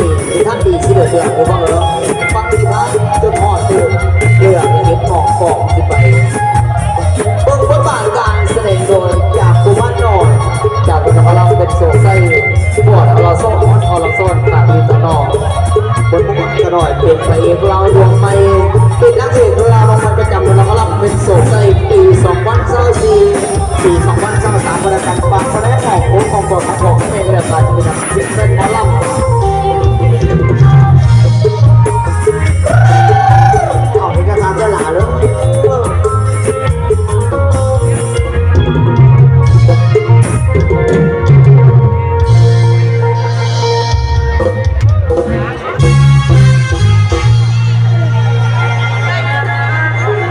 นี่มีท่านดีสิเลยเดือดหรือว่าเออบางทีนะจนหอดเดือดเดือดเห็นหมอกกองขึ้นไปเบื้องบนบานการแสดงโดยจากกุมารนอนจากเป็นพลังเป็นโซ่ไส้ที่บอดเราซ่อนอาเราซ่อนตาดีตะนองบนมุมกระดอยเปลี่ยนไปเองเราดวงไม่เป็นนักเอก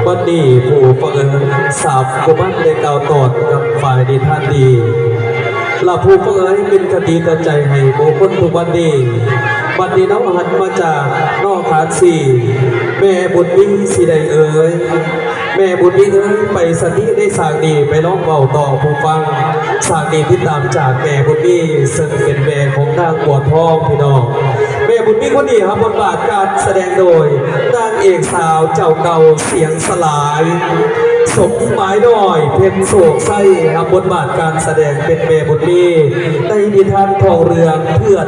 วันนี้ผู้ประเอิญสาวกุมันได้กล่าวตอดกับฝ่ายดีท่านดีและผู้เอิญเป็นคติตัดใจให้บุคคลทุกวันนี้วันนี้น้องหันมาจากนอกขาสี่แม่บุญวิ่งสีใดเอ๋ยแม่บุญวิ่งเอ้ยไปสนิได้สางดีไปร้องเบาต่อผู้ฟังสางดีที่ตามจากแม่บุญวิ่งซึ่งเป็นแม่ของนางปวดท้องพี่น้อง บุญมีคนนี้ครับบทบาทการแสดงโดยนางเอกสาวเจ้าเก่าเสียงสลาย สมหมายน้อย เพ็ญโศกไส้ครับบทบาทการแสดงเป็นเมบุญมีในนิทานทองเรืองเพื่อน